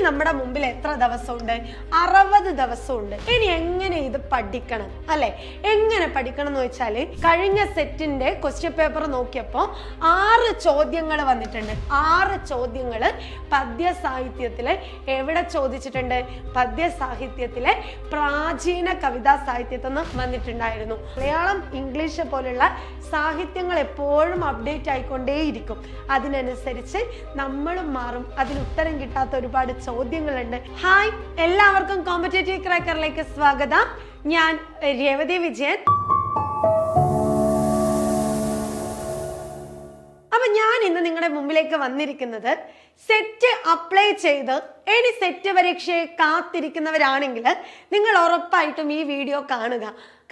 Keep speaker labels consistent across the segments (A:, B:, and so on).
A: നമ്മുടെ മുമ്പിൽ എത്ര ദിവസമുണ്ട്? അറുപത് ദിവസമുണ്ട്. ഇനി എങ്ങനെ ഇത് പഠിക്കണം? അല്ലെ? എങ്ങനെ പഠിക്കണം എന്ന് വെച്ചാൽ കഴിഞ്ഞ സെറ്റിന്റെ ക്വസ്റ്റ്യൻ പേപ്പർ നോക്കിയപ്പോൾ ആറ് ചോദ്യങ്ങൾ വന്നിട്ടുണ്ട്. ആറ് ചോദ്യങ്ങൾ പദ്യ സാഹിത്യത്തിൽ എവിടെ ചോദിച്ചിട്ടുണ്ട്? പദ്യ സാഹിത്യത്തിലെ പ്രാചീന കവിതാ സാഹിത്യത്തിൽ നിന്ന് വന്നിട്ടുണ്ടായിരുന്നു. മലയാളം ഇംഗ്ലീഷ് പോലുള്ള സാഹിത്യങ്ങൾ എപ്പോഴും അപ്ഡേറ്റ് ആയിക്കൊണ്ടേയിരിക്കും. അതിനനുസരിച്ച് നമ്മളും മാറും. അതിന് ഉത്തരം കിട്ടാത്ത ഒരുപാട് ചോദ്യങ്ങളുണ്ട്. ഹായ് എല്ലാവർക്കും കോമ്പറ്റേറ്റീവ് ക്രാക്കറിലേക്ക് സ്വാഗതം. ഞാൻ രേവതി വിജയൻ. അപ്പൊ ഞാൻ ഇന്ന് നിങ്ങളുടെ മുമ്പിലേക്ക് വന്നിരിക്കുന്നത് സെറ്റ് അപ്ലൈ ചെയ്ത് ഇനി സെറ്റ് പരീക്ഷയെ കാത്തിരിക്കുന്നവരാണെങ്കിൽ നിങ്ങൾ ഉറപ്പായിട്ടും ഈ വീഡിയോ കാണുക.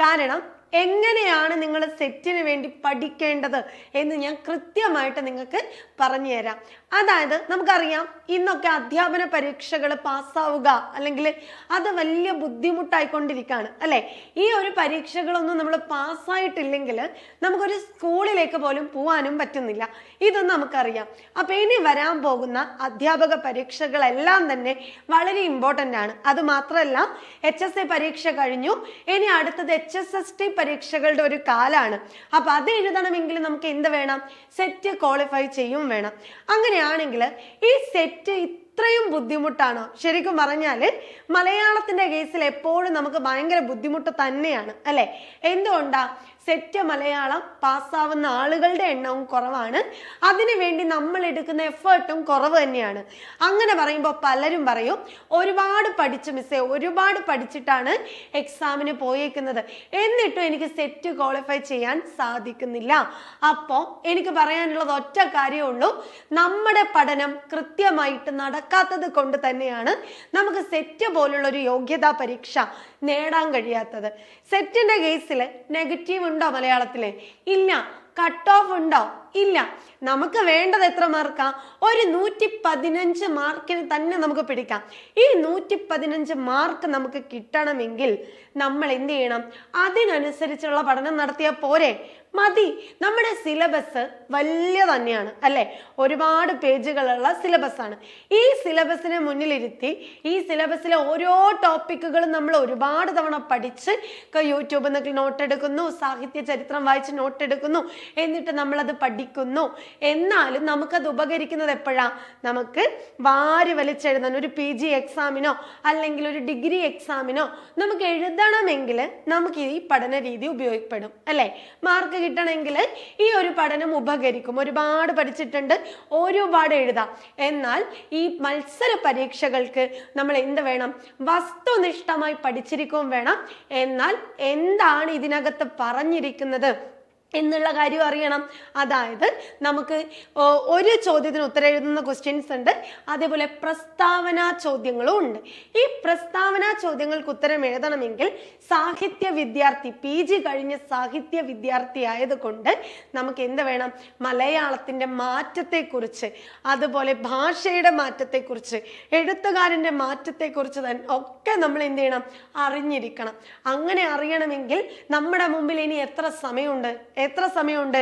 A: കാരണം എങ്ങനെയാണ് നിങ്ങൾ സെറ്റിന് വേണ്ടി പഠിക്കേണ്ടത് എന്ന് ഞാൻ കൃത്യമായിട്ട് നിങ്ങൾക്ക് പറഞ്ഞു തരാം. അതായത് നമുക്കറിയാം ഇന്നൊക്കെ അധ്യാപന പരീക്ഷകൾ പാസ്സാവുക അല്ലെങ്കിൽ അത് വലിയ ബുദ്ധിമുട്ടായിക്കൊണ്ടിരിക്കുകയാണ് അല്ലേ? ഈ ഒരു പരീക്ഷകളൊന്നും നമ്മൾ പാസ്സായിട്ടില്ലെങ്കിൽ നമുക്കൊരു സ്കൂളിലേക്ക് പോലും പോകാനും പറ്റുന്നില്ല. ഇതൊന്നും നമുക്കറിയാം. അപ്പൊ ഇനി വരാൻ പോകുന്ന അധ്യാപക പരീക്ഷകളെല്ലാം തന്നെ വളരെ ഇമ്പോർട്ടന്റ് ആണ്. അത് മാത്രമല്ല എച്ച് എസ് എ പരീക്ഷ കഴിഞ്ഞു. ഇനി അടുത്തത് എച്ച് എസ് എസ് ടി പരീക്ഷകളുടെ ഒരു കാലാണ്. അപ്പൊ അത് എഴുതണമെങ്കിൽ നമുക്ക് എന്ത് വേണം? സെറ്റ് ക്വാളിഫൈ ചെയ്യും വേണം. അങ്ങനെയാണെങ്കിൽ ഈ സെറ്റ് ഇത്രയും ബുദ്ധിമുട്ടാണോ? ശരിക്കും പറഞ്ഞാൽ മലയാളത്തിന്റെ കേസിൽ എപ്പോഴും നമുക്ക് ഭയങ്കര ബുദ്ധിമുട്ട് തന്നെയാണ് അല്ലേ? എന്തുകൊണ്ടാ? സെറ്റ് മലയാളം പാസ്സാവുന്ന ആളുകളുടെ എണ്ണവും കുറവാണ്. അതിനുവേണ്ടി നമ്മൾ എടുക്കുന്ന എഫേർട്ടും കുറവ് തന്നെയാണ്. അങ്ങനെ പറയുമ്പോൾ പലരും പറയും ഒരുപാട് പഠിച്ചു മിസ്സേ ഒരുപാട് പഠിച്ചിട്ടാണ് എക്സാമിന് പോയേക്കുന്നത്. എന്നിട്ടും എനിക്ക് സെറ്റ് ക്വാളിഫൈ ചെയ്യാൻ സാധിക്കുന്നില്ല. അപ്പോൾ എനിക്ക് പറയാനുള്ളത് ഒറ്റ കാര്യമേ ഉള്ളൂ. നമ്മുടെ പഠനം കൃത്യമായിട്ട് നടക്കാത്തത് കൊണ്ട് തന്നെയാണ് നമുക്ക് സെറ്റ് പോലുള്ള ഒരു യോഗ്യതാ പരീക്ഷ നേടാൻ കഴിയാത്തത്. സെറ്റിന്റെ കേസിൽ നെഗറ്റീവ് ഉണ്ടോ മലയാളത്തിൽ? ഇല്ല. കട്ട് ഓഫ് ഉണ്ടോ? ഇല്ല. നമുക്ക് വേണ്ടത് എത്ര മാർക്കാ ഒരു നൂറ്റി പതിനഞ്ച് മാർക്കിന് തന്നെ നമുക്ക് പിടിക്കാം. ഈ നൂറ്റി പതിനഞ്ച് മാർക്ക് നമുക്ക് കിട്ടണമെങ്കിൽ നമ്മൾ എന്ത് ചെയ്യണം? അതിനനുസരിച്ചുള്ള പഠനം നടത്തിയാൽ പോരെ. മതി. നമ്മുടെ സിലബസ് വലിയ തന്നെയാണ് അല്ലെ? ഒരുപാട് പേജുകളുള്ള സിലബസ് ആണ്. ഈ സിലബസിനെ മുന്നിലിരുത്തി ഈ സിലബസിലെ ഓരോ ടോപ്പിക്കുകളും നമ്മൾ ഒരുപാട് തവണ പഠിച്ച് യൂട്യൂബിൽ നിന്ന് നോട്ട് എടുക്കുന്നു സാഹിത്യ ചരിത്രം വായിച്ച് നോട്ട് എടുക്കുന്നു എന്നിട്ട് നമ്മളത് പഠിക്കുന്നു. എന്നാലും നമുക്കത് ഉപകരിക്കുന്നത് എപ്പോഴാ? നമുക്ക് വാരി വലിച്ചെഴുതാൻ ഒരു പി ജി എക്സാമിനോ അല്ലെങ്കിൽ ഒരു ഡിഗ്രി എക്സാമിനോ നമുക്ക് എഴുതണമെങ്കിൽ നമുക്ക് ഈ പഠന രീതി ഉപയോഗപ്പെടും അല്ലെ? മാർക്ക് കിട്ടണമെങ്കിൽ ഈ ഒരു പഠനം ഉപകരിക്കും. ഒരുപാട് പഠിച്ചിട്ടുണ്ട്. ഒരുപാട് എഴുതാം. എന്നാൽ ഈ മത്സര പരീക്ഷകൾക്ക് നമ്മൾ എന്ത് വേണം? വസ്തുനിഷ്ഠമായി പഠിച്ചിരിക്കുകയും വേണം. എന്നാൽ എന്താണ് ഇതിനകത്ത് പറഞ്ഞിരിക്കുന്നത്? എന്നുള്ള കാര്യം അറിയണം. അതായത് നമുക്ക് ഒരു ചോദ്യത്തിന് ഉത്തരം എഴുതുന്ന ക്വസ്റ്റ്യൻസ് ഉണ്ട്. അതേപോലെ പ്രസ്താവന ചോദ്യങ്ങളും ഉണ്ട്. ഈ പ്രസ്താവന ചോദ്യങ്ങൾക്ക് ഉത്തരം എഴുതണമെങ്കിൽ സാഹിത്യ വിദ്യാർത്ഥി പി ജി കഴിഞ്ഞ സാഹിത്യ വിദ്യാർത്ഥി ആയതുകൊണ്ട് നമുക്ക് എന്ത് വേണം? മലയാളത്തിന്റെ മാറ്റത്തെക്കുറിച്ച് അതുപോലെ ഭാഷയുടെ മാറ്റത്തെക്കുറിച്ച് എഴുത്തുകാരന്റെ മാറ്റത്തെക്കുറിച്ച് തന്നെ ഒക്കെ നമ്മൾ എന്ത് ചെയ്യണം? അറിഞ്ഞിരിക്കണം. അങ്ങനെ അറിയണമെങ്കിൽ നമ്മുടെ മുമ്പിൽ ഇനി എത്ര സമയമുണ്ട്? എത്ര സമയമുണ്ട്?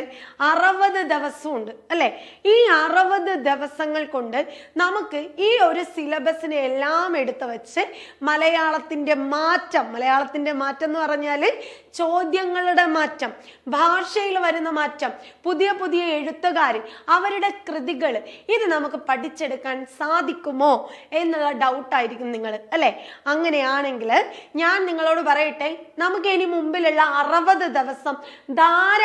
A: അറുപത് ദിവസമുണ്ട് അല്ലേ? ഈ അറുപത് ദിവസങ്ങൾ കൊണ്ട് നമുക്ക് ഈ ഒരു സിലബസിനെ എല്ലാം എടുത്തു വെച്ച് മലയാളത്തിന്റെ മാറ്റം മലയാളത്തിന്റെ മാറ്റം എന്ന് പറഞ്ഞാൽ ചോദ്യങ്ങളുടെ മാറ്റം ഭാഷയിൽ വരുന്ന മാറ്റം പുതിയ പുതിയ എഴുത്തുകാർ അവരുടെ കൃതികൾ ഇത് നമുക്ക് പഠിച്ചെടുക്കാൻ സാധിക്കുമോ എന്നുള്ള ഡൗട്ടായിരിക്കും നിങ്ങൾ അല്ലേ? അങ്ങനെയാണെങ്കിൽ ഞാൻ നിങ്ങളോട് പറയട്ടെ നമുക്ക് ഇനി മുമ്പിലുള്ള അറുപത് ദിവസം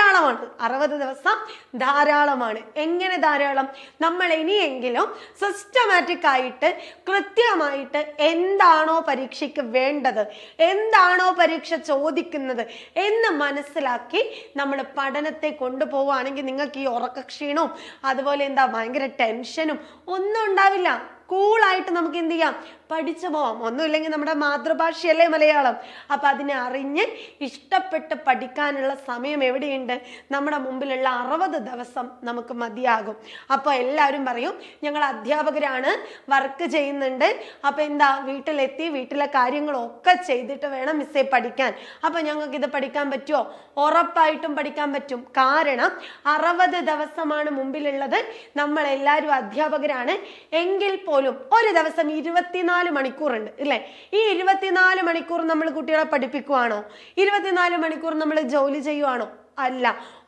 A: ധാരാളമാണ്. അറുപത് ദിവസം ധാരാളമാണ്. എങ്ങനെ ധാരാളം? നമ്മൾ ഇനിയെങ്കിലും സിസ്റ്റമാറ്റിക് ആയിട്ട് കൃത്യമായിട്ട് എന്താണോ പരീക്ഷയ്ക്ക് വേണ്ടത് എന്താണോ പരീക്ഷ ചോദിക്കുന്നത് എന്ന് മനസ്സിലാക്കി നമ്മൾ പഠനത്തെ കൊണ്ടുപോവുകയാണെങ്കിൽ നിങ്ങൾക്ക് ഈ ഉറക്കക്ഷീണവും അതുപോലെ എന്താ ഭയങ്കര ടെൻഷനും ഒന്നും ഉണ്ടാവില്ല. കൂളായിട്ട് നമുക്ക് എന്ത് ചെയ്യാം? പഠിച്ചു പോവാം. ഒന്നുമില്ലെങ്കിൽ നമ്മുടെ മാതൃഭാഷയല്ലേ മലയാളം. അപ്പം അതിനെ അറിഞ്ഞ് ഇഷ്ടപ്പെട്ട് പഠിക്കാനുള്ള സമയം എവിടെയുണ്ട്? നമ്മുടെ മുമ്പിലുള്ള അറുപത് ദിവസം നമുക്ക് മതിയാകും. അപ്പോൾ എല്ലാവരും പറയും ഞങ്ങൾ അധ്യാപകരാണ് വർക്ക് ചെയ്യുന്നുണ്ട്. അപ്പോൾ എന്താ വീട്ടിലെത്തി വീട്ടിലെ കാര്യങ്ങളൊക്കെ ചെയ്തിട്ട് വേണം മിസ്സേ പഠിക്കാൻ. അപ്പോൾ ഞങ്ങൾക്ക് ഇത് പഠിക്കാൻ പറ്റുമോ ഉറപ്പായിട്ടും പഠിക്കാൻ പറ്റും. കാരണം അറുപത് ദിവസമാണ് മുമ്പിലുള്ളത്. നമ്മൾ എല്ലാവരും അധ്യാപകരാണ്. എങ്കിൽ പോലും പോലും ഒരു ദിവസം ഇരുപത്തിനാല് മണിക്കൂറുണ്ട് ഇല്ലേ? ഈ ഇരുപത്തിനാല് മണിക്കൂർ നമ്മൾ കുട്ടികളെ പഠിപ്പിക്കുവാണോ? ഇരുപത്തിനാല് മണിക്കൂർ നമ്മൾ ജോലി ചെയ്യുവാണോ? അല്ല.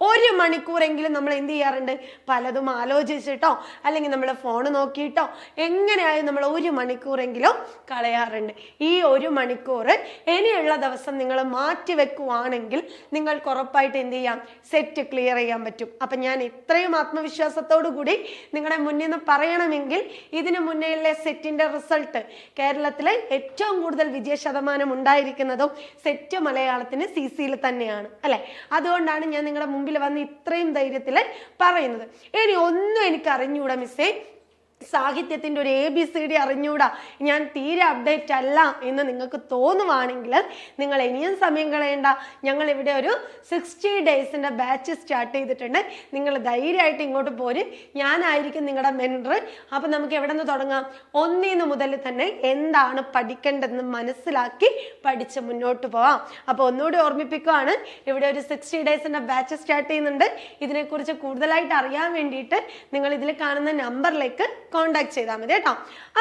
A: ഒരു മണിക്കൂറെങ്കിലും നമ്മൾ എന്ത് ചെയ്യാറുണ്ട്? പലതും ആലോചിച്ചിട്ടോ അല്ലെങ്കിൽ നമ്മൾ ഫോൺ നോക്കിയിട്ടോ എങ്ങനെയായാലും നമ്മൾ ഒരു മണിക്കൂറെങ്കിലും കളയാറുണ്ട്. ഈ ഒരു മണിക്കൂർ ഇനിയുള്ള ദിവസം നിങ്ങൾ മാറ്റി വെക്കുവാണെങ്കിൽ നിങ്ങൾക്ക് ഉറപ്പായിട്ട് എന്ത് ചെയ്യാം? സെറ്റ് ക്ലിയർ ചെയ്യാൻ പറ്റും. അപ്പം ഞാൻ ഇത്രയും ആത്മവിശ്വാസത്തോടു കൂടി നിങ്ങളുടെ മുന്നിൽ നിന്ന് പറയണമെങ്കിൽ ഇതിനു മുന്നേയുള്ള സെറ്റിന്റെ റിസൾട്ട് കേരളത്തിലെ ഏറ്റവും കൂടുതൽ വിജയ ശതമാനം ഉണ്ടായിരിക്കുന്നതും സെറ്റ് മലയാളത്തിന് സി സിയിൽ തന്നെയാണ്. അല്ലെ? അതുകൊണ്ടാണ് ഞാൻ നിങ്ങളുടെ മുമ്പിൽ വന്ന് ഇത്രയും ധൈര്യത്തിൽ പറയുന്നത്. ഇനി ഒന്നും എനിക്ക് അറിഞ്ഞൂടാ മിസ്സേ. സാഹിത്യത്തിന്റെ ഒരു എ ബി സി ഡി അറിഞ്ഞൂടാ. ഞാൻ തീരെ അപ്ഡേറ്റ് അല്ല എന്ന് നിങ്ങൾക്ക് തോന്നുവാണെങ്കിൽ നിങ്ങൾ ഇനിയും സമയം കളയണ്ട. ഞങ്ങൾ ഇവിടെ ഒരു സിക്സ്റ്റി ഡേയ്സിന്റെ ബാച്ച് സ്റ്റാർട്ട് ചെയ്തിട്ടുണ്ട്. നിങ്ങൾ ധൈര്യമായിട്ട് ഇങ്ങോട്ട് പോര്. ഞാനായിരിക്കും നിങ്ങളുടെ മെന്റർ അപ്പം നമുക്ക് എവിടെ നിന്ന് തുടങ്ങാം? ഒന്നീന്ന് മുതൽ തന്നെ എന്താണ് പഠിക്കേണ്ടതെന്ന് മനസ്സിലാക്കി പഠിച്ച് മുന്നോട്ട് പോവാം. അപ്പോൾ ഒന്നുകൂടി ഓർമ്മിപ്പിക്കുകയാണ് ഇവിടെ ഒരു സിക്സ്റ്റി ഡേയ്സിന്റെ ബാച്ച് സ്റ്റാർട്ട് ചെയ്യുന്നുണ്ട്. ഇതിനെക്കുറിച്ച് കൂടുതലായിട്ട് അറിയാൻ വേണ്ടിയിട്ട് നിങ്ങൾ ഇതിൽ കാണുന്ന നമ്പറിലേക്ക് കോണ്ടാക്ട് ചെയ്താൽ മതി കേട്ടോ.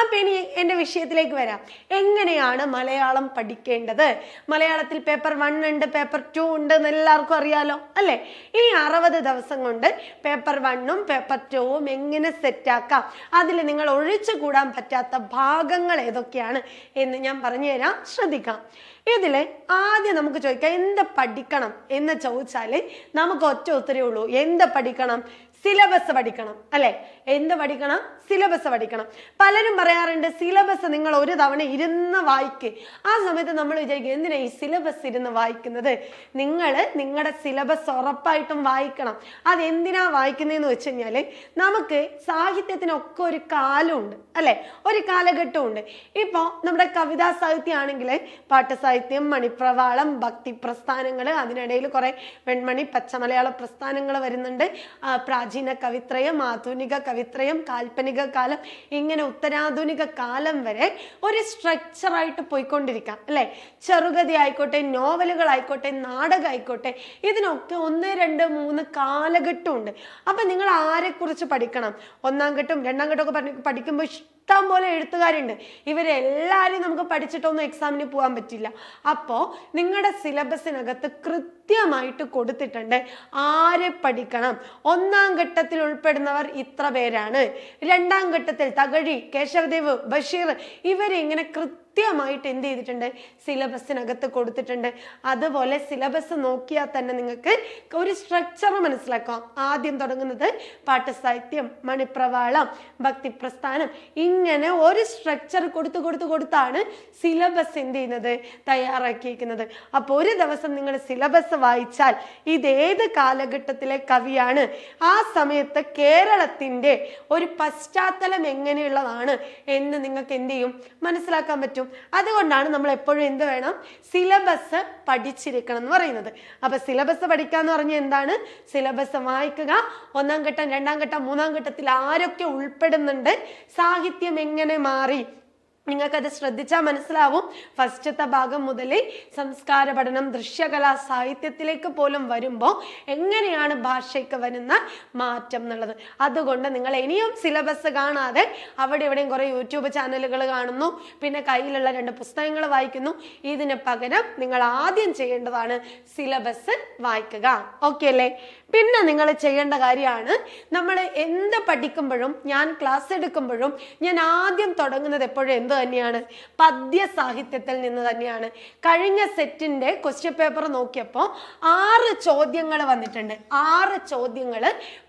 A: അപ്പം ഇനി എന്റെ വിഷയത്തിലേക്ക് വരാം. എങ്ങനെയാണ് മലയാളം പഠിക്കേണ്ടത്? മലയാളത്തിൽ പേപ്പർ വൺ ഉണ്ട് പേപ്പർ ടു ഉണ്ട് എന്ന് എല്ലാവർക്കും അറിയാലോ അല്ലേ? ഈ അറുപത് ദിവസം കൊണ്ട് പേപ്പർ വണ്ണും പേപ്പർ ടുവും എങ്ങനെ സെറ്റാക്കാം അതിൽ നിങ്ങൾ ഒഴിച്ചു കൂടാൻ പറ്റാത്ത ഭാഗങ്ങൾ ഏതൊക്കെയാണ് എന്ന് ഞാൻ പറഞ്ഞു തരാം. ശ്രദ്ധിക്കാം. ഇതിൽ ആദ്യം നമുക്ക് ചോദിക്കാം എന്ത് പഠിക്കണം എന്ന് ചോദിച്ചാൽ നമുക്ക് ഒറ്റ ഉത്തരേ ഉള്ളൂ. എന്ത് പഠിക്കണം? സിലബസ് പഠിക്കണം അല്ലെ? എന്ത് പഠിക്കണം? സിലബസ് പഠിക്കണം. പലരും പറയാറുണ്ട് സിലബസ് നിങ്ങൾ ഒരു തവണ ഇരുന്ന് വായിക്ക്. ആ സമയത്ത് നമ്മൾ വിചാരിക്കും എന്തിനാ ഈ സിലബസ് ഇരുന്ന് വായിക്കുന്നത്? നിങ്ങൾ നിങ്ങളുടെ സിലബസ് ഉറപ്പായിട്ടും വായിക്കണം. അതെന്തിനാ വായിക്കുന്നതെന്ന് വെച്ച് കഴിഞ്ഞാൽ നമുക്ക് സാഹിത്യത്തിനൊക്കെ ഒരു കാലമുണ്ട് അല്ലേ? ഒരു കാലഘട്ടമുണ്ട് ഇപ്പോൾ നമ്മുടെ കവിതാ സാഹിത്യമാണെങ്കിൽ പാട്ടുസാഹിത്യം പാട്ട് സാഹിത്യം മണിപ്രവാളം ഭക്തി പ്രസ്ഥാനങ്ങൾ അതിനിടയിൽ കുറേ വെൺമണി പച്ചമലയാള പ്രസ്ഥാനങ്ങൾ വരുന്നുണ്ട്. പ്രാചീന കവിത്രയം ആധുനിക കവിത്രയം കാൽപ്പനിക കാലം ഇങ്ങനെ ഉത്തരാധുനിക കാലം വരെ ഒരു സ്ട്രക്ചറായിട്ട് പോയിക്കൊണ്ടിരിക്കാം അല്ലേ? ചെറുകഥ ആയിക്കോട്ടെ നോവലുകൾ ആയിക്കോട്ടെ നാടകം ആയിക്കോട്ടെ ഇതിനൊക്കെ ഒന്ന് രണ്ട് മൂന്ന് കാലഘട്ടമുണ്ട്. അപ്പൊ നിങ്ങൾ ആരെക്കുറിച്ച് പഠിക്കണം? ഒന്നാം ഘട്ടം രണ്ടാം ഘട്ടം ഒക്കെ പഠിക്കുമ്പോൾ ഇഷ്ടം പോലെ എഴുത്തുകാരുണ്ട്. ഇവരെല്ലാവരും നമുക്ക് പഠിച്ചിട്ടൊന്നും എക്സാമിന് പോകാൻ പറ്റില്ല. അപ്പോൾ നിങ്ങളുടെ സിലബസിനകത്ത് കൃത്യമായിട്ട് കൊടുത്തിട്ടുണ്ട്. ആരെ പഠിക്കണം? ഒന്നാം ഘട്ടത്തിൽ ഉൾപ്പെടുന്നവർ ഇത്ര പേരാണ്. രണ്ടാം ഘട്ടത്തിൽ തകഴി കേശവദേവ് ബഷീർ ഇവരെ ഇങ്ങനെ കൃത്യമായിട്ട് എന്ത് ചെയ്തിട്ടുണ്ട്? സിലബസിനകത്ത് കൊടുത്തിട്ടുണ്ട്. അതുപോലെ സിലബസ് നോക്കിയാൽ തന്നെ നിങ്ങൾക്ക് ഒരു സ്ട്രക്ചർ മനസ്സിലാക്കാം. ആദ്യം തുടങ്ങുന്നത് പാട്ടുസാഹിത്യം മണിപ്രവാളം ഭക്തി പ്രസ്ഥാനം ഇങ്ങനെ ഒരു സ്ട്രക്ചർ കൊടുത്തു കൊടുത്തു കൊടുത്താണ് സിലബസ് എന്ത് ചെയ്യുന്നത്? തയ്യാറാക്കിയിരിക്കുന്നത്. അപ്പോൾ ഒരു ദിവസം നിങ്ങൾ സിലബസ് വായിച്ചാൽ ഇത് ഏത് കാലഘട്ടത്തിലെ കവിയാണ്? ആ സമയത്ത് കേരളത്തിന്റെ ഒരു പശ്ചാത്തലം എങ്ങനെയുള്ളതാണ് എന്ന് നിങ്ങൾക്ക് എന്ത് ചെയ്യും? മനസ്സിലാക്കാൻ പറ്റും. അതുകൊണ്ടാണ് നമ്മൾ എപ്പോഴും എന്ത് വേണം? സിലബസ് പഠിച്ചിരിക്കണം എന്ന് പറയുന്നത്. അപ്പൊ സിലബസ് പഠിക്കുക എന്ന് പറഞ്ഞാൽ എന്താണ്? സിലബസ് വായിക്കുക. ഒന്നാം ഘട്ടം രണ്ടാം ഘട്ടം മൂന്നാം ഘട്ടത്തിൽ ആരൊക്കെ ഉൾപ്പെടുന്നുണ്ട്? സാഹിത്യം എങ്ങനെ മാറി? നിങ്ങൾക്കത് ശ്രദ്ധിച്ചാൽ മനസ്സിലാവും. ഫസ്റ്റത്തെ ഭാഗം മുതൽ സംസ്കാര പഠനം ദൃശ്യകലാ സാഹിത്യത്തിലേക്ക് പോലും വരുമ്പോൾ എങ്ങനെയാണ് ഭാഷയ്ക്ക് വരുന്ന മാറ്റം എന്നുള്ളത്. അതുകൊണ്ട് നിങ്ങൾ ഇനിയും സിലബസ് കാണാതെ അവിടെ ഇവിടെയും കുറേ യൂട്യൂബ് ചാനലുകൾ കാണുന്നു. പിന്നെ കയ്യിലുള്ള രണ്ട് പുസ്തകങ്ങൾ വായിക്കുന്നു. ഇതിന് പകരം നിങ്ങൾ ആദ്യം ചെയ്യേണ്ടതാണ് സിലബസ് വായിക്കുക. ഓക്കെ അല്ലേ? പിന്നെ നിങ്ങൾ ചെയ്യേണ്ട കാര്യമാണ് നമ്മൾ എന്ത് പഠിക്കുമ്പോഴും ഞാൻ ക്ലാസ് എടുക്കുമ്പോഴും ഞാൻ ആദ്യം തുടങ്ങുന്നത് എപ്പോഴും എന്ത് തന്നെയാണ്? പദ്യ സാഹിത്യത്തിൽ നിന്ന് തന്നെയാണ്. കഴിഞ്ഞ സെറ്റിന്റെ ക്വസ്റ്റ്യൻ പേപ്പർ നോക്കിയപ്പോൾ ആറ് ചോദ്യങ്ങൾ വന്നിട്ടുണ്ട്. ആറ് ചോദ്യങ്ങൾ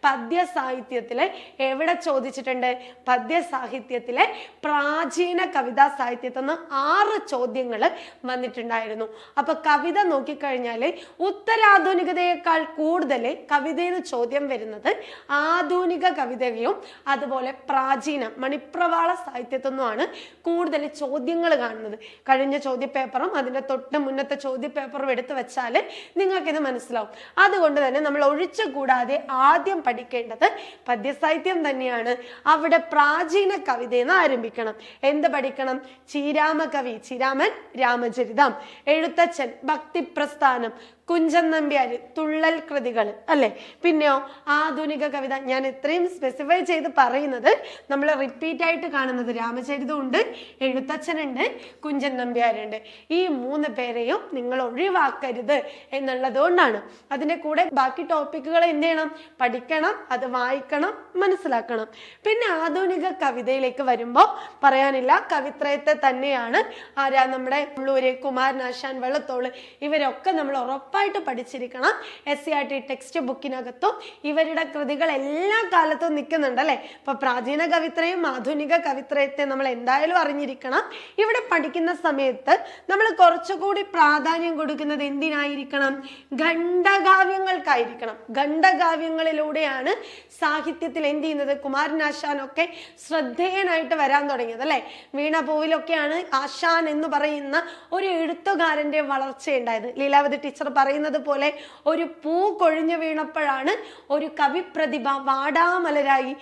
A: പദ്യ സാഹിത്യത്തിലെ എവിടെ ചോദിച്ചിട്ടുണ്ട്? പദ്യ സാഹിത്യത്തിലെ പ്രാചീന കവിതാ സാഹിത്യത്തിൽ നിന്ന് ആറ് ചോദ്യങ്ങൾ വന്നിട്ടുണ്ടായിരുന്നു. അപ്പൊ കവിത നോക്കിക്കഴിഞ്ഞാൽ ഉത്തരാധുനികതയേക്കാൾ കൂടുതൽ കവിതയിൽ ചോദ്യം വരുന്നത് ആധുനിക കവിതയും അതുപോലെ പ്രാചീന മണിപ്രവാള സാഹിത്യത്തൊന്നുമാണ് കൂടുതൽ ചോദ്യങ്ങൾ കാണുന്നത്. കഴിഞ്ഞ ചോദ്യപേപ്പറും അതിന്റെ തൊട്ട് മുന്നത്തെ ചോദ്യപേപ്പറും എടുത്തു വെച്ചാൽ നിങ്ങൾക്കിത് മനസ്സിലാവും. അതുകൊണ്ട് തന്നെ നമ്മൾ ഒഴിച്ചുകൂടാതെ ആദ്യം പഠിക്കേണ്ടത് പദ്യസാഹിത്യം തന്നെയാണ്. അവിടെ പ്രാചീന കവിതയെന്ന് ആരംഭിക്കണം. എന്ത് പഠിക്കണം? ചീരാമ കവി ചീരാമൻ രാമചരിതം എഴുത്തച്ഛൻ ഭക്തിപ്രസ്ഥാനം കുഞ്ചൻ നമ്പ്യാർ തുള്ളൽ കൃതികൾ അല്ലെ? പിന്നെയോ ആധുനിക കവിത. ഞാൻ ഇത്രയും സ്പെസിഫൈ ചെയ്ത് പറയുന്നത് നമ്മൾ റിപ്പീറ്റ് ആയിട്ട് കാണുന്നത് രാമചരിതമുണ്ട് എഴുത്തച്ഛനുണ്ട് കുഞ്ചൻ നമ്പ്യാരുണ്ട്. ഈ മൂന്ന് പേരെയും നിങ്ങൾ ഒഴിവാക്കരുത് എന്നുള്ളത് കൊണ്ടാണ്. അതിന്റെ കൂടെ ബാക്കി ടോപ്പിക്കുകൾ എന്ത് ചെയ്യണം? പഠിക്കണം അത് വായിക്കണം മനസ്സിലാക്കണം. പിന്നെ ആധുനിക കവിതയിലേക്ക് വരുമ്പോൾ പറയാനില്ല കവിത്രയത്തെ തന്നെയാണ് ആരാ നമ്മുടെ ഉള്ളൂര് കുമാരനാശാൻ വെള്ളത്തോൾ ഇവരൊക്കെ നമ്മൾ ഉറപ്പായിട്ട് പഠിച്ചിരിക്കണം. S C R T text ബുക്കിനകത്തും ഇവരുടെ കൃതികൾ എല്ലാ കാലത്തും നിൽക്കുന്നുണ്ട് അല്ലേ? ഇപ്പൊ പ്രാചീന കവിത്രയും ആധുനിക കവിത്രയത്തെ നമ്മൾ എന്തായാലും അറിഞ്ഞിരിക്കണം. ഇവിടെ പഠിക്കുന്ന സമയത്ത് നമ്മൾ കുറച്ചുകൂടി പ്രാധാന്യം കൊടുക്കുന്നത് എന്തിനായിരിക്കണം? ഖണ്ഡകാവ്യങ്ങൾക്കായിരിക്കണം. ഖണ്ഡകാവ്യങ്ങളിലൂടെയാണ് സാഹിത്യത്തിൽ എന്ത് ചെയ്യുന്നത്? കുമാരനാശാനൊക്കെ ശ്രദ്ധേയനായിട്ട് വരാൻ തുടങ്ങിയത് അല്ലെ? വീണപൂവിലൊക്കെയാണ് ആശാൻ എന്ന് പറയുന്ന ഒരു എഴുത്തുകാരന്റെ വളർച്ചയുണ്ടായത്. ലീലാവതി ടീച്ചർ പറയുന്നത് പോലെ ഒരു പൂ കൊഴിഞ്ഞു വീണപ്പോഴാണ് ഒരു കവിപ്രതിഭ വാടാമലരായി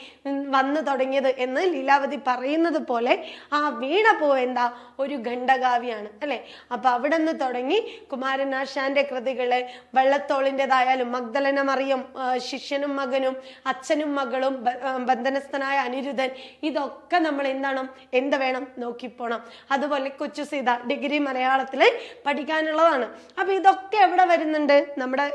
A: വന്നു തുടങ്ങിയത് എന്ന് ലീലാവതി പറയുന്നത് പോലെ ആ വീണ പൂ എന്താ? ഒരു ഖണ്ഡകാവ്യാണ് അല്ലെ? അപ്പൊ അവിടെ നിന്ന് തുടങ്ങി കുമാരനാശാന്റെ കൃതികൾ വെള്ളത്തോളിന്റെതായാലും മഗ്ദലന മറിയം ശിഷ്യനും മകനും അച്ഛനും മകളും ബന്ധനസ്ഥനായ അനിരുദ്ധൻ ഇതൊക്കെ നമ്മൾ എന്താണ് എന്ത് വേണം നോക്കിപ്പോണം. അതുപോലെ കൊച്ചു സീത ഡിഗ്രി മലയാളത്തിൽ പഠിക്കാനുള്ളതാണ്. അപ്പൊ ഇതൊക്കെ എവിടെ വരുന്നുണ്ട്. നമ്മുടെ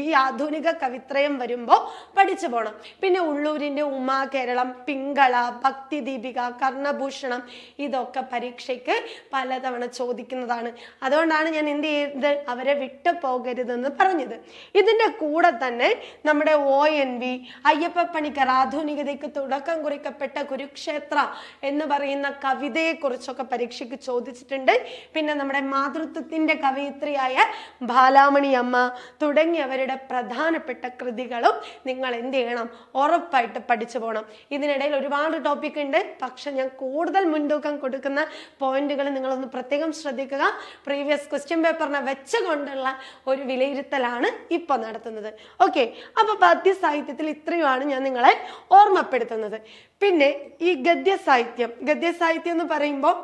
A: ഈ ആധുനിക കവിത്രയം വരുമ്പോൾ പഠിച്ചു പോകണം പിന്നെ ഉള്ളൂരിന്റെ ഉമാ കേരളം പിങ്കള ഭക്തി ദീപിക കർണഭൂഷണം ഇതൊക്കെ പരീക്ഷയ്ക്ക് പലതവണ ചോദിക്കുന്നതാണ്. അതുകൊണ്ടാണ് ഞാൻ എന്ത് ചെയ്ത് അവരെ വിട്ടു പോകരുതെന്ന് പറഞ്ഞത്. ഇതിന്റെ കൂടെ തന്നെ നമ്മുടെ O N V Ayyappa Panicker ആധുനികതയ്ക്ക് തുടക്കം കുറിക്കപ്പെട്ട കുരുക്ഷേത്ര എന്ന് പറയുന്ന കവിതയെക്കുറിച്ചൊക്കെ പരീക്ഷയ്ക്ക് ചോദിച്ചിട്ടുണ്ട്. പിന്നെ നമ്മുടെ മാതൃത്വത്തിന്റെ കവയിത്രിയായ ബാലാമണി അമ്മ തുടങ്ങിയവരുടെ പ്രധാനപ്പെട്ട കൃതികളും നിങ്ങൾ എന്ത് ചെയ്യണം? ഉറപ്പായിട്ട് പഠിച്ചു പോകണം ഇതിനിടയിൽ ഒരുപാട് ടോപ്പിക് ഉണ്ട്. പക്ഷെ ഞാൻ കൂടുതൽ മുൻതൂക്കം കൊടുക്കുന്ന പോയിന്റുകൾ നിങ്ങളൊന്ന് പ്രത്യേകം ശ്രദ്ധിക്കുക. പ്രീവിയസ് ക്വസ്റ്റ്യൻ പേപ്പറിനെ വെച്ചുകൊണ്ടുള്ള ഒരു വിലയിരുത്തലാണ് ഇപ്പോൾ നടത്തുന്നത്. ഓക്കെ അപ്പോൾ പദ്യ സാഹിത്യത്തിൽ ഇത്രയുമാണ് ഞാൻ നിങ്ങളെ ഓർമ്മപ്പെടുത്തുന്നത്. പിന്നെ ഈ ഗദ്യ സാഹിത്യം ഗദ്യ സാഹിത്യം എന്ന് പറയുമ്പോൾ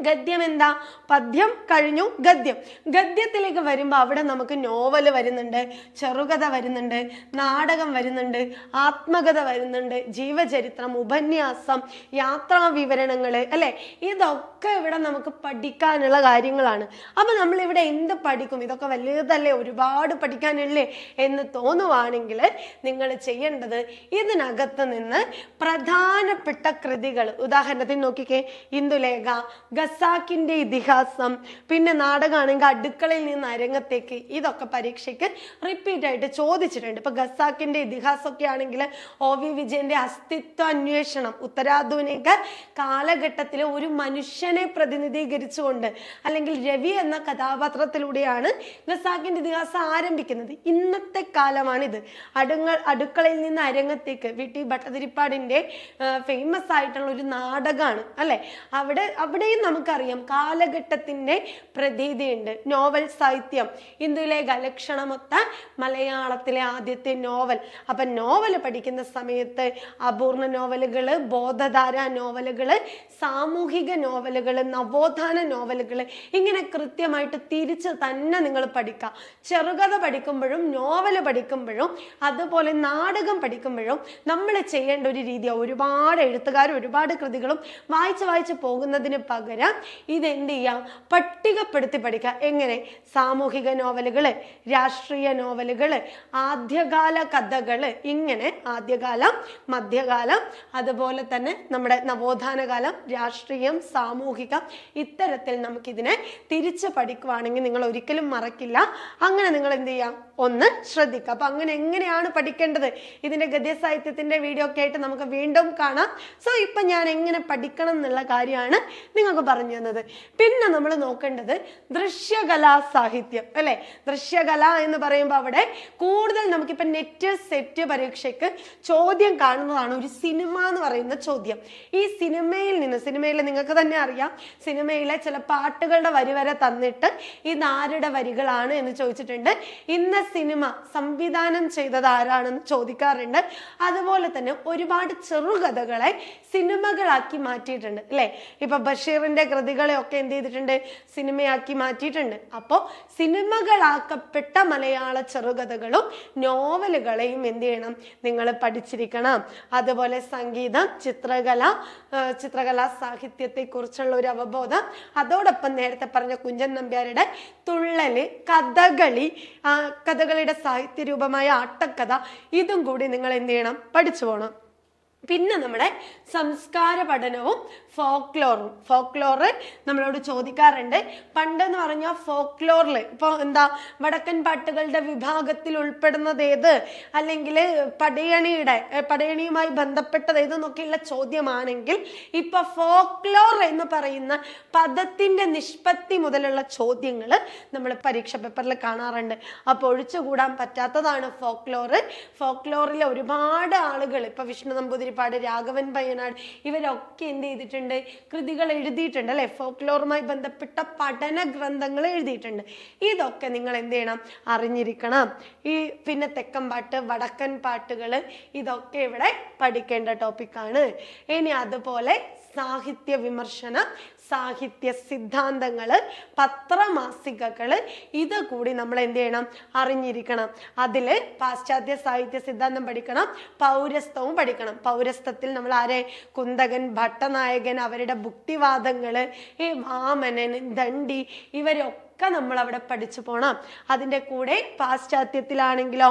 A: ഗദ്യം എന്താ? പദ്യം കഴിഞ്ഞു ഗദ്യം. ഗദ്യത്തിലേക്ക് വരുമ്പോൾ അവിടെ നമുക്ക് നോവൽ വരുന്നുണ്ട് ചെറുകഥ വരുന്നുണ്ട് നാടകം വരുന്നുണ്ട് ആത്മകഥ വരുന്നുണ്ട് ജീവചരിത്രം ഉപന്യാസം യാത്രാ വിവരണങ്ങൾ അല്ലെ? ഇതൊക്കെ ഇവിടെ നമുക്ക് പഠിക്കാനുള്ള കാര്യങ്ങളാണ്. അപ്പൊ നമ്മൾ ഇവിടെ എന്ത് പഠിക്കും? ഇതൊക്കെ വലുതല്ലേ? ഒരുപാട് പഠിക്കാനില്ലേ? എന്ന് തോന്നുവാണെങ്കിൽ നിങ്ങൾ ചെയ്യേണ്ടത് ഇതിനകത്ത് നിന്ന് പ്രധാനപ്പെട്ട കൃതികൾ. ഉദാഹരണത്തിന് നോക്കിക്കേ ഇന്ദുലേഖ ഖസാക്കിന്റെ ഇതിഹാസം പിന്നെ നാടകമാണെങ്കിൽ അടുക്കളയിൽ നിന്ന് അരങ്ങത്തേക്ക് ഇതൊക്കെ പരീക്ഷയ്ക്ക് റിപ്പീറ്റ് ആയിട്ട് ചോദിച്ചിട്ടുണ്ട്. ഇപ്പൊ ഖസാക്കിന്റെ ഇതിഹാസമൊക്കെ ആണെങ്കിൽ ഒ വി വിജയന്റെ അസ്തിത്വ അന്വേഷണം ഉത്തരാധുനിക കാലഘട്ടത്തിലെ ഒരു മനുഷ്യനെ പ്രതിനിധീകരിച്ചുകൊണ്ട് അല്ലെങ്കിൽ രവി എന്ന കഥാപാത്രത്തിലൂടെയാണ് ഖസാക്കിന്റെ ഇതിഹാസം ആരംഭിക്കുന്നത്. ഇന്നത്തെ കാലമാണിത്. അടുങ്ങൾ അടുക്കളയിൽ നിന്ന് അരങ്ങത്തേക്ക് വി ടി ഭട്ടതിരിപ്പാടിന്റെ ഫേമസ് ആയിട്ടുള്ള ഒരു നാടകമാണ് അല്ലെ? അവിടെ അവിടെയും നമുക്കറിയാം കാലഘട്ടത്തിന്റെ പ്രതീതിയുണ്ട്. നോവൽ സാഹിത്യം. ഇന്ത്യയിലെ ഗലക്ഷണമൊത്ത മലയാളത്തിലെ ആദ്യത്തെ നോവൽ. അപ്പൊ നോവൽ പഠിക്കുന്ന സമയത്ത് അപൂർണ നോവലുകൾ ബോധധാര നോവലുകൾ സാമൂഹിക നോവലുകൾ നവോത്ഥാന നോവലുകൾ ഇങ്ങനെ കൃത്യമായിട്ട് തിരിച്ച് തന്നെ നിങ്ങൾ പഠിക്കുക. ചെറുകഥ പഠിക്കുമ്പോഴും നോവൽ പഠിക്കുമ്പോഴും അതുപോലെ നാടകം പഠിക്കുമ്പോഴും നമ്മൾ ചെയ്യേണ്ട ഒരു രീതിയാണ്. ഒരുപാട് എഴുത്തുകാരും ഒരുപാട് കൃതികളും വായിച്ച് വായിച്ച് പോകുന്നതിന് പകരം ഇതെന്ത് ചെയ്യാം? പട്ടികപ്പെടുത്തി പഠിക്കുക എങ്ങനെ? സാമൂഹിക നോവലുകൾ രാഷ്ട്രീയ നോവലുകൾ ആദ്യകാല കഥകൾ ഇങ്ങനെ ആദ്യകാലം മധ്യകാലം അതുപോലെ തന്നെ നമ്മുടെ നവോത്ഥാന കാലം രാഷ്ട്രീയം സാമൂഹികം ഇത്തരത്തിൽ നമുക്കിതിനെ തിരിച്ച് പഠിക്കുവാണെങ്കിൽ നിങ്ങൾ ഒരിക്കലും മറക്കില്ല. അങ്ങനെ നിങ്ങൾ എന്ത് ചെയ്യാം? ഒന്ന് ശ്രദ്ധിക്കുക അപ്പൊ അങ്ങനെ എങ്ങനെയാണ് പഠിക്കേണ്ടത്? ഇതിന്റെ ഗദ്യ സാഹിത്യത്തിന്റെ വീഡിയോ ഒക്കെ ആയിട്ട് നമുക്ക് വീണ്ടും കാണാം. സോ ഇപ്പൊ ഞാൻ എങ്ങനെ പഠിക്കണം എന്നുള്ള കാര്യമാണ് നിങ്ങൾക്ക് പറഞ്ഞു തന്നത്. പിന്നെ നമ്മൾ നോക്കേണ്ടത് ദൃശ്യകലാ സാഹിത്യം അല്ലെ? ദൃശ്യകല എന്ന് പറയുമ്പോൾ അവിടെ കൂടുതൽ നമുക്കിപ്പോ നെറ്റ് സെറ്റ് പരീക്ഷയ്ക്ക് ചോദ്യം കാണുന്നതാണ് ഒരു സിനിമ എന്ന് പറയുന്ന ചോദ്യം. ഈ സിനിമയിൽ നിന്ന് സിനിമയിൽ നിങ്ങൾക്ക് തന്നെ അറിയാം സിനിമയിലെ ചില പാട്ടുകളുടെ വരി വരെ തന്നിട്ട് ഇത് ആരുടെ വരികളാണ് എന്ന് ചോദിച്ചിട്ടുണ്ട്. ഇന്ന സിനിമ സംവിധാനം ചെയ്തത് ആരാണെന്ന് ചോദിക്കാറുണ്ട്. അതുപോലെ തന്നെ ഒരുപാട് ചെറുകഥകളെ സിനിമകളാക്കി മാറ്റിയിട്ടുണ്ട് അല്ലേ? ഇപ്പൊ ബഷീറിന്റെ ഷേക്സ്പിയറിന്റെ കൃതികളെ ഒക്കെ എന്ത് ചെയ്തിട്ടുണ്ട്? സിനിമയാക്കി മാറ്റിയിട്ടുണ്ട്. അപ്പോൾ സിനിമകളാക്കപ്പെട്ട മലയാള ചെറുകഥകളും നോവലുകളെയും എന്ത് ചെയ്യണം? നിങ്ങൾ പഠിച്ചിരിക്കണം. അതുപോലെ സംഗീതം ചിത്രകല ചിത്രകലാ സാഹിത്യത്തെ കുറിച്ചുള്ള ഒരു അവബോധം. അതോടൊപ്പം നേരത്തെ പറഞ്ഞ കുഞ്ചൻ നമ്പ്യാരുടെ തുള്ളൽ കഥകളി ആ, സാഹിത്യരൂപമായ സാഹിത്യ രൂപമായ ആട്ടക്കഥ ഇതും കൂടി നിങ്ങൾ എന്ത് ചെയ്യണം പഠിച്ചു പോകണം പിന്നെ നമ്മുടെ സംസ്കാര പഠനവും ഫോക്ലോറും ഫോക്ലോറ് നമ്മളോട് ചോദിക്കാറുണ്ട്. പണ്ടെന്ന് പറഞ്ഞാൽ ഫോക്ലോറിൽ ഇപ്പോൾ എന്താ വടക്കൻ പാട്ടുകളുടെ വിഭാഗത്തിൽ ഉൾപ്പെടുന്നത് ഏത്? അല്ലെങ്കിൽ പടയണിയുടെ പടയണിയുമായി ബന്ധപ്പെട്ടത് ഏതെന്നൊക്കെയുള്ള ചോദ്യമാണെങ്കിൽ ഇപ്പൊ ഫോക്ലോർ എന്ന് പറയുന്ന പദത്തിന്റെ നിഷ്പത്തി മുതലുള്ള ചോദ്യങ്ങൾ നമ്മൾ പരീക്ഷ പേപ്പറിൽ കാണാറുണ്ട്. അപ്പോൾ ഒഴിച്ചുകൂടാൻ പറ്റാത്തതാണ് ഫോക്ലോറ് ഫോക്ലോറിലെ ഒരുപാട് ആളുകൾ ഇപ്പൊ വിഷ്ണു നമ്പൂതിരിപ്പാട് രാഘവൻ പയ്യനാട് ഇവരൊക്കെ എന്ത് ചെയ്തിട്ടുണ്ട്? കൃതികൾ എഴുതിയിട്ടുണ്ട് അല്ലെ? ഫോക്ലോറുമായി ബന്ധപ്പെട്ട പഠന ഗ്രന്ഥങ്ങൾ എഴുതിയിട്ടുണ്ട്. ഇതൊക്കെ നിങ്ങൾ എന്ത് ചെയ്യണം? അറിഞ്ഞിരിക്കണം. ഈ പിന്നെ തെക്കൻ പാട്ട് വടക്കൻ പാട്ടുകൾ ഇതൊക്കെ ഇവിടെ പഠിക്കേണ്ട ടോപ്പിക്കാണ് ഇനി അതുപോലെ സാഹിത്യ വിമർശനം സാഹിത്യ സിദ്ധാന്തങ്ങൾ പത്രമാസികകൾ ഇത് കൂടി നമ്മൾ എന്ത് ചെയ്യണം? അറിഞ്ഞിരിക്കണം. അതിൽ പാശ്ചാത്യ സാഹിത്യ സിദ്ധാന്തം പഠിക്കണം പൗരസ്ത്വവും പഠിക്കണം. പൗരസ്ത്വത്തിൽ നമ്മൾ ആരെ? കുന്തകൻ ഭട്ടനായകൻ അവരുടെ ഭുക്തിവാദങ്ങൾ ഈ വാമനൻ ദണ്ഡി ഇവരൊക്കെ ഒക്കെ നമ്മൾ അവിടെ പഠിച്ചു പോണം. അതിന്റെ കൂടെ പാശ്ചാത്യത്തിലാണെങ്കിലോ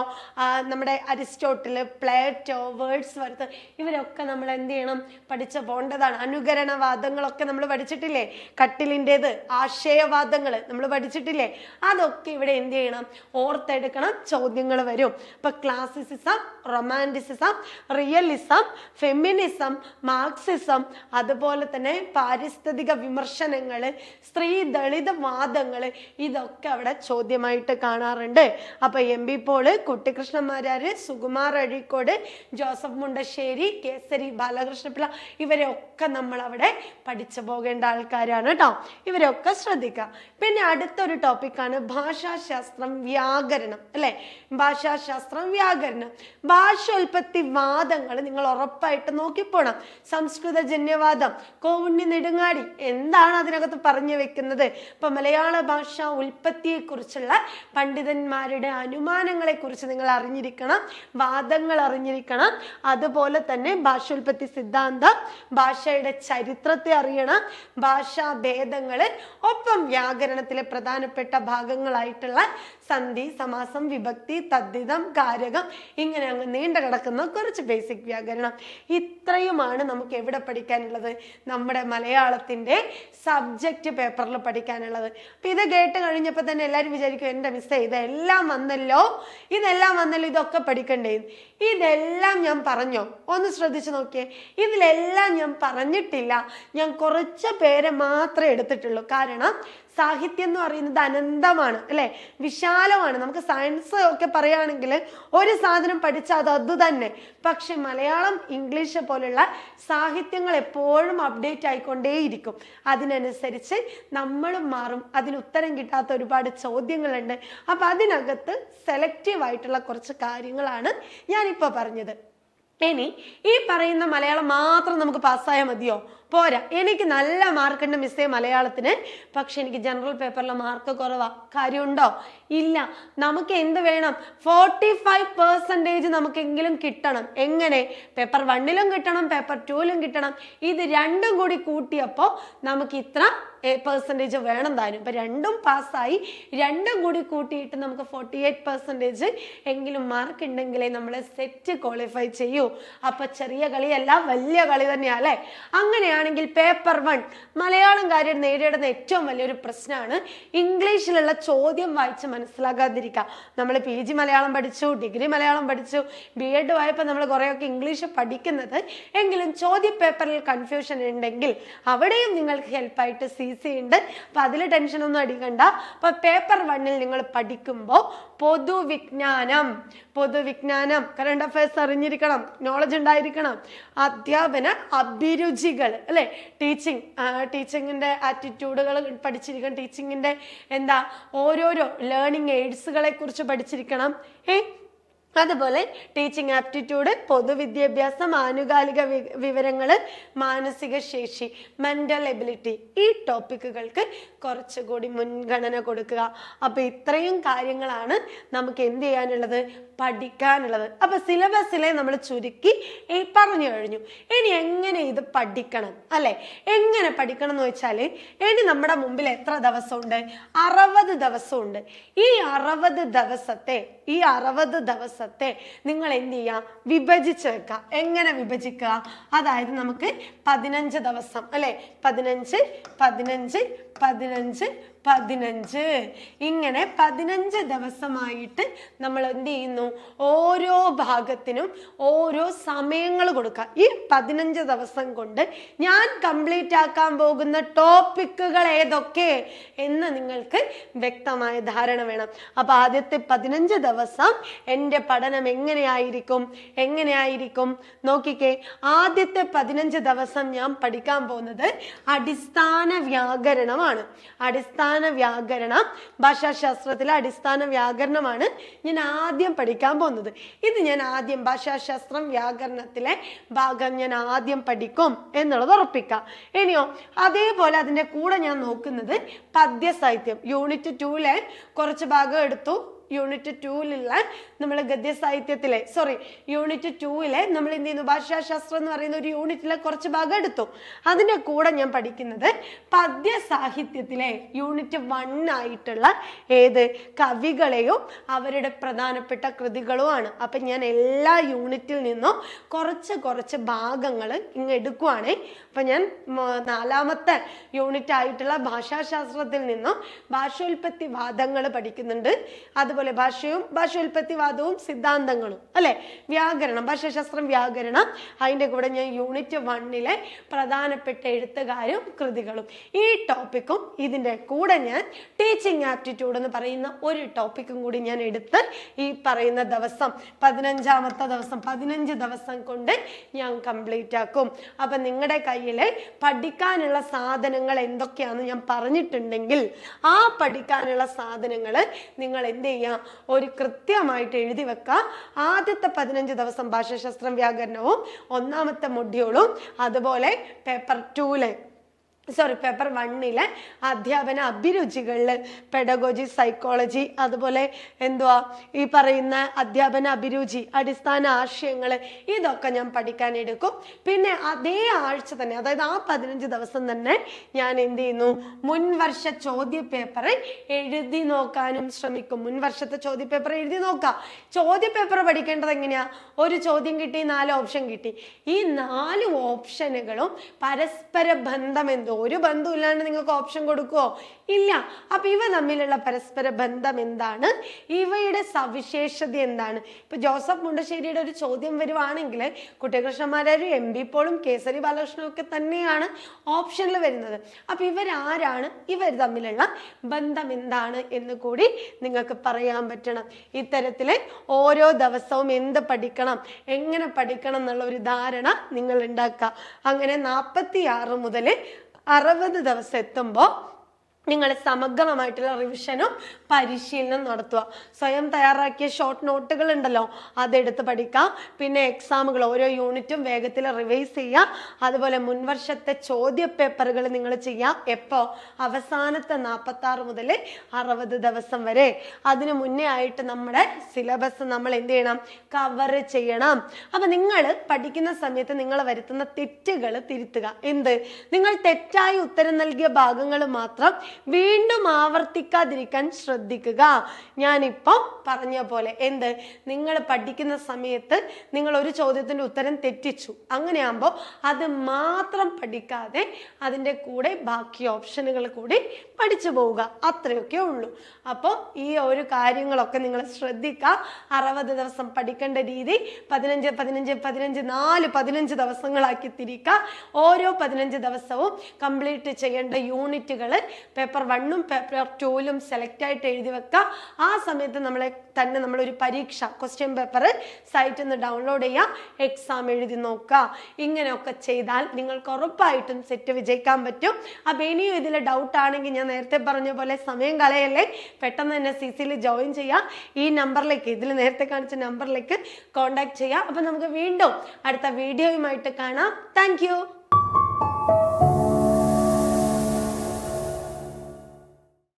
A: നമ്മുടെ അരിസ്റ്റോട്ടിൽ പ്ലേറ്റോ വേർഡ്സ് വർത്ത് ഇവരൊക്കെ നമ്മൾ എന്ത് ചെയ്യണം? പഠിച്ചു പോകേണ്ടതാണ് അനുകരണവാദങ്ങളൊക്കെ നമ്മൾ പഠിച്ചിട്ടില്ലേ? കട്ടിലിന്റെത് ആശയവാദങ്ങൾ നമ്മൾ പഠിച്ചിട്ടില്ലേ? അതൊക്കെ ഇവിടെ എന്ത് ചെയ്യണം? ഓർത്തെടുക്കണം ചോദ്യങ്ങൾ വരും. ഇപ്പൊ classicism romanticism realism feminism marxism അതുപോലെ തന്നെ പാരിസ്ഥിതിക വിമർശനങ്ങൾ സ്ത്രീ ദളിത് വാദങ്ങൾ ഇതൊക്കെ അവിടെ ചോദ്യമായിട്ട് കാണാറുണ്ട്. അപ്പോൾ M B Paul Kuttikrishnamarar Sukumar Azhikode Joseph Mundassery Kesari Balakrishnapillai ഇവരെ ഒക്കെ നമ്മൾ അവിടെ പഠിച്ചു പോകേണ്ട ആൾക്കാരാണ് കേട്ടോ. ഇവരൊക്കെ ശ്രദ്ധിക്കുക. പിന്നെ അടുത്തൊരു ടോപ്പിക്കാണ് ഭാഷാശാസ്ത്രം വ്യാകരണം അല്ലേ? ഭാഷാശാസ്ത്രം വ്യാകരണം. ഭാഷോൽപത്തി വാദങ്ങൾ നിങ്ങൾ ഉറപ്പായിട്ട് നോക്കിപ്പോണം. സംസ്കൃത ജന്യവാദം കോവുണ്ണി നെടുങ്ങാടി എന്താണ് അതിനകത്ത് പറഞ്ഞു വെക്കുന്നത്? ഇപ്പൊ മലയാള ഭാഷ ഉൽപ്പത്തിയെ കുറിച്ചുള്ള പണ്ഡിതന്മാരുടെ അനുമാനങ്ങളെ കുറിച്ച് നിങ്ങൾ അറിഞ്ഞിരിക്കണം വാദങ്ങൾ അറിഞ്ഞിരിക്കണം. അതുപോലെ തന്നെ ഭാഷോൽപത്തി സിദ്ധാന്തം ഭാഷയുടെ ചരിത്രത്തെ അറിയണം ഭാഷാ ഭേദങ്ങൾ ഒപ്പം വ്യാകരണത്തിലെ പ്രധാനപ്പെട്ട ഭാഗങ്ങളായിട്ടുള്ള സന്ധി സമാസം വിഭക്തി തദ്ധിതം കാരകം ഇങ്ങനെ അങ്ങ് നീണ്ടു കിടക്കുന്ന കുറച്ച് ബേസിക് വ്യാകരണം. ഇത്രയുമാണ് നമുക്ക് എവിടെ പഠിക്കാനുള്ളത്? നമ്മുടെ മലയാളത്തിന്റെ സബ്ജക്റ്റ് പേപ്പറിൽ പഠിക്കാനുള്ളത്. അപ്പം ഇത് കേട്ട് കഴിഞ്ഞപ്പോൾ തന്നെ എല്ലാവരും വിചാരിക്കും എന്റെ മിസ്സേ ഇതെല്ലാം വന്നല്ലോ? ഇതെല്ലാം വന്നല്ലോ? ഇതൊക്കെ പഠിക്കണ്ടേ? ഇതെല്ലാം ഞാൻ പറഞ്ഞോ? ഒന്ന് ശ്രദ്ധിച്ചു നോക്കിയേ. ഇതിലെല്ലാം ഞാൻ പറഞ്ഞിട്ടില്ല. ഞാൻ കുറച്ച് പേരെ മാത്രമേ എടുത്തിട്ടുള്ളൂ. കാരണം സാഹിത്യം എന്ന് പറയുന്നത് അനന്തമാണ് അല്ലെ? വിശാലമാണ്. നമുക്ക് സയൻസ് ഒക്കെ പറയുകയാണെങ്കിൽ ഒരു സാധനം പഠിച്ചാൽ അത് അത് തന്നെ. പക്ഷെ മലയാളം ഇംഗ്ലീഷ് പോലുള്ള സാഹിത്യങ്ങൾ എപ്പോഴും അപ്ഡേറ്റ് ആയിക്കൊണ്ടേയിരിക്കും. അതിനനുസരിച്ച് നമ്മളും മാറും. അതിന് ഉത്തരം കിട്ടാത്ത ഒരുപാട് ചോദ്യങ്ങളുണ്ട്. അപ്പൊ അതിനകത്ത് സെലക്റ്റീവ് ആയിട്ടുള്ള കുറച്ച് കാര്യങ്ങളാണ് ഞാനിപ്പോൾ പറഞ്ഞത്. ഇനി ഈ പറയുന്ന മലയാളം മാത്രം നമുക്ക് പാസ്സായാൽ മതിയോ? പോരാ. എനിക്ക് നല്ല മാർക്കുണ്ട് മിസ്സേ മലയാളത്തിന്. പക്ഷെ എനിക്ക് ജനറൽ പേപ്പറിലെ മാർക്ക് കുറവാ. കാര്യമുണ്ടോ? ഇല്ല. നമുക്ക് എന്ത് വേണം? ഫോർട്ടി ഫൈവ് പെർസെന്റേജ് നമുക്കെങ്കിലും കിട്ടണം. എങ്ങനെ? പേപ്പർ വണ്ണിലും കിട്ടണം പേപ്പർ ടൂവിലും കിട്ടണം. ഇത് രണ്ടും കൂടി കൂട്ടിയപ്പോൾ നമുക്ക് ഇത്ര പെർസെന്റേജ് വേണം താനും. ഇപ്പം രണ്ടും പാസ്സായി. രണ്ടും കൂടി കൂട്ടിയിട്ട് നമുക്ക് ഫോർട്ടി എയ്റ്റ് പെർസെന്റേജ് എങ്കിലും മാർക്ക് ഉണ്ടെങ്കിലേ നമ്മൾ സെറ്റ് ക്വാളിഫൈ ചെയ്യൂ. അപ്പം ചെറിയ കളിയല്ല വലിയ കളി തന്നെയാണ് അല്ലേ? അങ്ങനെയാണെങ്കിൽ പേപ്പർ വൺ മലയാളം കാര്യം നേരിടുന്ന ഏറ്റവും വലിയൊരു പ്രശ്നമാണ് ഇംഗ്ലീഷിലുള്ള ചോദ്യം വായിച്ച് മനസ്സിലാക്കാതിരിക്കുക നമ്മൾ പി ജി മലയാളം പഠിച്ചു ഡിഗ്രി മലയാളം പഠിച്ചു ബി എഡ് വായപ്പോൾ നമ്മൾ കുറേയൊക്കെ ഇംഗ്ലീഷ് പഠിക്കുന്നത്. എങ്കിലും ചോദ്യ പേപ്പറിൽ കൺഫ്യൂഷൻ ഉണ്ടെങ്കിൽ അവിടെയും നിങ്ങൾക്ക് ഹെൽപ്പായിട്ട് സി സി ഉണ്ട്. അപ്പോൾ അതിൽ ടെൻഷനൊന്നും അടിക്കണ്ട. അപ്പോൾ പേപ്പർ വണ്ണിൽ നിങ്ങൾ പഠിക്കുമ്പോൾ പൊതുവിജ്ഞാനം പൊതുവിജ്ഞാനം കറണ്ട് അഫയേഴ്സ് അറിഞ്ഞിരിക്കണം നോളജ് ഉണ്ടായിരിക്കണം. അധ്യാപന അഭിരുചികൾ അല്ലേ? ടീച്ചിങ് ടീച്ചിങ്ങിന്റെ ആറ്റിറ്റ്യൂഡുകൾ പഠിച്ചിരിക്കണം. ടീച്ചിങ്ങിന്റെ എന്താ? ഓരോരോ ലേണിംഗ് എയ്ഡ്സുകളെ കുറിച്ച് പഠിച്ചിരിക്കണം. ഏ? അതുപോലെ ടീച്ചിങ് ആപ്റ്റിറ്റ്യൂഡ് പൊതുവിദ്യാഭ്യാസം ആനുകാലിക വിവരങ്ങൾ മാനസിക ശേഷി മെന്റൽ എബിലിറ്റി ഈ ടോപ്പിക്കുകൾക്ക് കുറച്ചുകൂടി മുൻഗണന കൊടുക്കുക. അപ്പൊ ഇത്രയും കാര്യങ്ങളാണ് നമുക്ക് എന്ത് ചെയ്യാനുള്ളത്? പഠിക്കാനുള്ളത്. അപ്പൊ സിലബസിലെ നമ്മൾ ചുരുക്കി പറഞ്ഞു കഴിഞ്ഞു. ഇനി എങ്ങനെ ഇത് പഠിക്കണം? അല്ലെ? എങ്ങനെ പഠിക്കണം എന്ന് വെച്ചാൽ ഇനി നമ്മുടെ മുമ്പിൽ എത്ര ദിവസമുണ്ട്? അറുപത് ദിവസമുണ്ട്. ഈ അറുപത് ദിവസത്തെ ഈ അറുപത് ദിവസത്തെ നിങ്ങൾ എന്ത് ചെയ്യുക? വിഭജിച്ച് വെക്കുക. എങ്ങനെ വിഭജിക്കുക? അതായത് നമുക്ക് പതിനഞ്ച് ദിവസം അല്ലെ? പതിനഞ്ച് പതിനഞ്ച് പതിനഞ്ച് gitmeden önce പതിനഞ്ച്. ഇങ്ങനെ പതിനഞ്ച് ദിവസമായിട്ട് നമ്മൾ എന്ത് ചെയ്യുന്നു? ഓരോ ഭാഗത്തിനും ഓരോ സമയങ്ങൾ കൊടുക്കുക. ഈ പതിനഞ്ച് ദിവസം കൊണ്ട് ഞാൻ കംപ്ലീറ്റ് ആക്കാൻ പോകുന്ന ടോപ്പിക്കുകൾ ഏതൊക്കെ എന്ന് നിങ്ങൾക്ക് വ്യക്തമായ ധാരണ വേണം. അപ്പൊ ആദ്യത്തെ പതിനഞ്ച് ദിവസം എന്റെ പഠനം എങ്ങനെയായിരിക്കും? എങ്ങനെയായിരിക്കും? നോക്കിക്കേ. ആദ്യത്തെ പതിനഞ്ച് ദിവസം ഞാൻ പഠിക്കാൻ പോകുന്നത് അടിസ്ഥാന വ്യാകരണമാണ്. അടിസ്ഥാന വ്യാകരണം ഭാഷാശാസ്ത്രത്തിലെ അടിസ്ഥാന വ്യാകരണമാണ് ഞാൻ ആദ്യം പഠിക്കാൻ പോകുന്നത്. ഇത് ഞാൻ ആദ്യം ഭാഷാശാസ്ത്രം വ്യാകരണത്തിലെ ഭാഗം ഞാൻ ആദ്യം പഠിക്കും എന്നുള്ളത് ഉറപ്പിക്കാം. ഇനിയോ അതേപോലെ അതിന്റെ കൂടെ ഞാൻ നോക്കുന്നത് പദ്യസാഹിത്യം. യൂണിറ്റ് ടൂലെ കുറച്ച് ഭാഗം എടുത്തു. യൂണിറ്റ് ടൂവിലുള്ള നമ്മൾ ഗദ്യസാഹിത്യത്തിലെ സോറി യൂണിറ്റ് ടൂവിലെ നമ്മൾ എന്ത് ചെയ്യുന്നു? ഭാഷാശാസ്ത്രം എന്ന് പറയുന്ന ഒരു യൂണിറ്റിലെ കുറച്ച് ഭാഗം എടുത്തു. അതിന്റെ കൂടെ ഞാൻ പഠിക്കുന്നത് പദ്യസാഹിത്യത്തിലെ യൂണിറ്റ് വൺ ആയിട്ടുള്ള ഏത് കവികളെയും അവരുടെ പ്രധാനപ്പെട്ട കൃതികളുമാണ് അപ്പം ഞാൻ എല്ലാ യൂണിറ്റിൽ നിന്നും കുറച്ച് കുറച്ച് ഭാഗങ്ങൾ ഇങ്ങ് എടുക്കുവാണേ. അപ്പം ഞാൻ നാലാമത്തെ യൂണിറ്റ് ആയിട്ടുള്ള ഭാഷാശാസ്ത്രത്തിൽ നിന്നും ഭാഷോൽപത്തി വാദങ്ങൾ പഠിക്കുന്നുണ്ട്. അതുപോലെ ഭാഷയും ഭാഷോൽപത്തി വാദവും സിദ്ധാന്തങ്ങളും അല്ലെ? വ്യാകരണം ഭാഷാശാസ്ത്രം വ്യാകരണം. അതിന്റെ കൂടെ ഞാൻ യൂണിറ്റ് വണ്ണിലെ പ്രധാനപ്പെട്ട എഴുത്തുകാരും കൃതികളും. ഈ ടോപ്പിക്കും ഇതിന്റെ കൂടെ ഞാൻ ടീച്ചിങ് ആപ്റ്റിറ്റ്യൂഡ് എന്ന് പറയുന്ന ഒരു ടോപ്പിക്കും കൂടി ഞാൻ എടുത്ത് ഈ പറയുന്ന ദിവസം പതിനഞ്ചാമത്തെ ദിവസം പതിനഞ്ച് ദിവസം കൊണ്ട് ഞാൻ കംപ്ലീറ്റ് ആക്കും. അപ്പം നിങ്ങളുടെ കയ്യിൽ പഠിക്കാനുള്ള സാധനങ്ങൾ എന്തൊക്കെയാണെന്ന് ഞാൻ പറഞ്ഞിട്ടുണ്ടെങ്കിൽ ആ പഠിക്കാനുള്ള സാധനങ്ങൾ നിങ്ങൾ എന്ത് ചെയ്യുക ഒരു കൃത്യമായിട്ട് എഴുതി വെക്കുക ആദ്യത്തെ പതിനഞ്ച് ദിവസം ഭാഷാശാസ്ത്രം വ്യാകരണവും ഒന്നാമത്തെ മൊഡ്യൂളും അതുപോലെ പേപ്പർ ടൂലെ. സോറി പേപ്പർ വണ്ണിലെ അധ്യാപന അഭിരുചികളിൽ പെഡഗോജി സൈക്കോളജി അതുപോലെ എന്തുവാ ഈ പറയുന്ന അധ്യാപന അഭിരുചി അടിസ്ഥാന ആശയങ്ങൾ ഇതൊക്കെ ഞാൻ പഠിക്കാൻ എടുക്കും. പിന്നെ അതേ ആഴ്ച തന്നെ അതായത് ആ പതിനഞ്ച് ദിവസം തന്നെ ഞാൻ എന്ത് ചെയ്യുന്നു? മുൻവർഷ ചോദ്യ പേപ്പർ എഴുതി നോക്കാനും ശ്രമിക്കും. മുൻവർഷത്തെ ചോദ്യ പേപ്പർ എഴുതി നോക്കാം ചോദ്യ പേപ്പർ പഠിക്കേണ്ടത് എങ്ങനെയാ? ഒരു ചോദ്യം കിട്ടി നാല് ഓപ്ഷൻ കിട്ടി. ഈ നാല് ഓപ്ഷനുകളും പരസ്പര ബന്ധം എന്തോ ഒരു ബന്ധവും ഇല്ലാണ്ട് നിങ്ങൾക്ക് ഓപ്ഷൻ കൊടുക്കുമോ ഇല്ല. അപ്പൊ ഇവ തമ്മിലുള്ള പരസ്പര ബന്ധം എന്താണ്? ഇവയുടെ സവിശേഷത എന്താണ്? ഇപ്പൊ ജോസഫ് മുണ്ടശ്ശേരിയുടെ ഒരു ചോദ്യം വരുവാണെങ്കിൽ കുട്ടികൃഷ്ണന്മാരും എം ബി പോളും കേസരി ബാലകൃഷ്ണനും ഒക്കെ തന്നെയാണ് ഓപ്ഷനിൽ വരുന്നത്. അപ്പൊ ഇവരാരാണ്? ഇവർ തമ്മിലുള്ള ബന്ധം എന്താണ് എന്ന് കൂടി നിങ്ങൾക്ക് പറയാൻ പറ്റണം. ഇത്തരത്തിൽ ഓരോ ദിവസവും എന്ത് പഠിക്കണം എങ്ങനെ പഠിക്കണം എന്നുള്ള ഒരു ധാരണ നിങ്ങൾ ഉണ്ടാക്കുക അങ്ങനെ നാൽപ്പത്തി ആറ് മുതൽ അറുപത് ദിവസം എത്തുമ്പോൾ നിങ്ങൾ സമഗ്രമായിട്ടുള്ള റിവിഷനും പരിശീലനം നടത്തുക. സ്വയം തയ്യാറാക്കിയ ഷോർട്ട് നോട്ടുകൾ ഉണ്ടല്ലോ അതെടുത്ത് പഠിക്കാം പിന്നെ എക്സാമുകൾ ഓരോ യൂണിറ്റും വേഗത്തിൽ റിവൈസ് ചെയ്യുക. അതുപോലെ മുൻവർഷത്തെ ചോദ്യ പേപ്പറുകൾ നിങ്ങൾ ചെയ്യാം എപ്പോൾ അവസാനത്തെ നാൽപ്പത്തി ആറ് മുതൽ അറുപത് ദിവസം വരെ. അതിനു മുന്നേ ആയിട്ട് നമ്മുടെ സിലബസ് നമ്മൾ എന്ത് ചെയ്യണം? കവർ ചെയ്യണം. അപ്പം നിങ്ങൾ പഠിക്കുന്ന സമയത്ത് നിങ്ങൾ വരുത്തുന്ന തെറ്റുകൾ തിരുത്തുക. എന്ത്? നിങ്ങൾ തെറ്റായി ഉത്തരം നൽകിയ ഭാഗങ്ങൾ മാത്രം വീണ്ടും ആവർത്തിക്കാതിരിക്കാൻ ശ്രദ്ധിക്കുക. ഞാനിപ്പം പറഞ്ഞ പോലെ എന്ത്? നിങ്ങൾ പഠിക്കുന്ന സമയത്ത് നിങ്ങൾ ഒരു ചോദ്യത്തിന്റെ ഉത്തരം തെറ്റിച്ചു. അങ്ങനെയാകുമ്പോൾ അത് മാത്രം പഠിക്കാതെ അതിന്റെ കൂടെ ബാക്കി ഓപ്ഷനുകൾ കൂടി പഠിച്ചു പോവുക. അത്രയൊക്കെ ഉള്ളൂ. അപ്പോൾ ഈ ഒരു കാര്യങ്ങളൊക്കെ നിങ്ങൾ ശ്രദ്ധിക്കുക അറുപത് ദിവസം പഠിക്കേണ്ട രീതി പതിനഞ്ച് പതിനഞ്ച് പതിനഞ്ച് നാല് പതിനഞ്ച് ദിവസങ്ങളാക്കി തിരിക്കുക ഓരോ പതിനഞ്ച് ദിവസവും കംപ്ലീറ്റ് ചെയ്യേണ്ട യൂണിറ്റുകൾ പേപ്പർ വണ്ണും പേപ്പർ ടൂലും സെലക്ട് ആയിട്ട് എഴുതി വെക്കുക ആ സമയത്ത് നമ്മളെ തന്നെ നമ്മളൊരു പരീക്ഷ ക്വസ്റ്റ്യൻ പേപ്പർ സൈറ്റിൽ നിന്ന് ഡൗൺലോഡ് ചെയ്യുക എക്സാം എഴുതി നോക്കുക ഇങ്ങനെയൊക്കെ ചെയ്താൽ നിങ്ങൾക്ക് ഉറപ്പായിട്ടും സെറ്റ് വിജയിക്കാൻ പറ്റും. അപ്പോൾ ഇനിയും ഇതിൽ ഡൗട്ട് ആണെങ്കിൽ ഞാൻ നേരത്തെ പറഞ്ഞ പോലെ സമയം കളയല്ലേ? പെട്ടെന്ന് തന്നെ സി സിയിൽ ജോയിൻ ചെയ്യുക ഈ നമ്പറിലേക്ക് ഇതിൽ നേരത്തെ കാണിച്ച നമ്പറിലേക്ക് കോൺടാക്ട് ചെയ്യുക അപ്പം നമുക്ക് വീണ്ടും അടുത്ത വീഡിയോയുമായിട്ട് കാണാം. താങ്ക്